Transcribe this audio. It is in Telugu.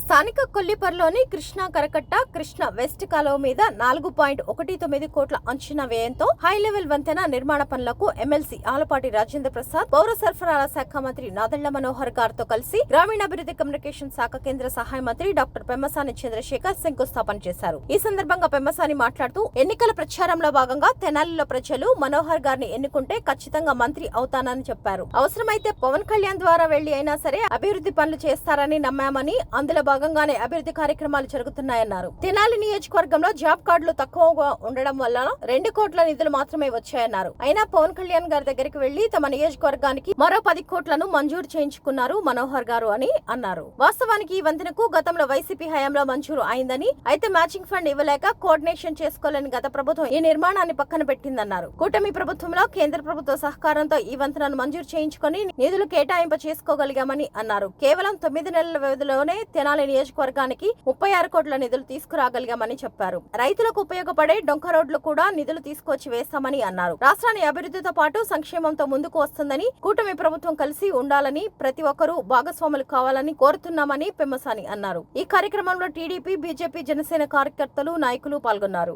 స్థానిక కొల్లిపర్లోని కృష్ణా కరకట్ట కృష్ణ వెస్ట్ కాలువ మీద నాలుగు పాయింట్ ఒకటి తొమ్మిది కోట్ల అంచనా వ్యయంతో హై లెవెల్ వంతెన నిర్మాణ పనులకు ఎమ్మెల్సీ ఆలపాటి రాజేంద్ర ప్రసాద్ పౌర సరఫరాల శాఖ మంత్రి నాదళ్ళ మనోహర్ గారితో కలిసి గ్రామీణాభివృద్ధి కమ్యూనికేషన్ శాఖ కేంద్ర సహాయ మంత్రి డాక్టర్ పెమ్మసాని చంద్రశేఖర్ శంకుస్థాపన చేశారు. ఈ సందర్భంగా పెమ్మసాని మాట్లాడుతూ ఎన్నికల ప్రచారంలో భాగంగా తెనాలిలో ప్రజలు మనోహర్ గారిని ఎన్నుకుంటే ఖచ్చితంగా మంత్రి అవుతానని చెప్పారు. అవసరమైతే పవన్ కళ్యాణ్ ద్వారా వెళ్ళి అయినా సరే అభివృద్ధి పనులు చేస్తారని నమ్మామని అందులో భాగంగానే అభివృద్ధి కార్యక్రమాలు జరుగుతున్నాయన్నారు. తెనాలి నియోజకవర్గంలో జాబ్ కార్డులు తక్కువగా ఉండడం వల్ల రెండు కోట్ల నిధులు మాత్రమే వచ్చాయన్నారు. అయినా పవన్ కళ్యాణ్ గారి దగ్గరికి వెళ్ళి తమ నియోజకవర్గానికి మరో పది కోట్లను మంజూరు చేయించుకున్నారు మనోహర్ గారు అని అన్నారు. వాస్తవానికి ఈ వంతెనకు గతంలో వైసీపీ హయాంలో మంజూరు అయిందని అయితే మ్యాచింగ్ ఫండ్ ఇవ్వలేక కోఆర్డినేషన్ చేసుకోలేని గత ప్రభుత్వం ఈ నిర్మాణాన్ని పక్కన పెట్టిందన్నారు. కూటమి ప్రభుత్వంలో కేంద్ర ప్రభుత్వ సహకారంతో ఈ వంతెనను మంజూరు చేయించుకొని నిధులు కేటాయింప చేసుకోగలిగామని అన్నారు. కేవలం తొమ్మిది నెలల వ్యవధిలోనే తెనాలి నియోజకవర్గానికి ముప్పై ఆరు కోట్ల నిధులు తీసుకురాగలిగామని చెప్పారు. రైతులకు ఉపయోగపడే డొంక రోడ్లు కూడా నిధులు తీసుకొచ్చి వేస్తామని అన్నారు. రాష్ట్రాన్ని అభివృద్ధితో పాటు సంక్షేమంతో ముందుకు వస్తుందని కూటమి ప్రభుత్వం కలిసి ఉండాలని ప్రతి ఒక్కరూ భాగస్వాములు కావాలని కోరుతున్నామని పెమ్మసాని అన్నారు. ఈ కార్యక్రమంలో టీడీపీ బీజేపీ జనసేన కార్యకర్తలు నాయకులు పాల్గొన్నారు.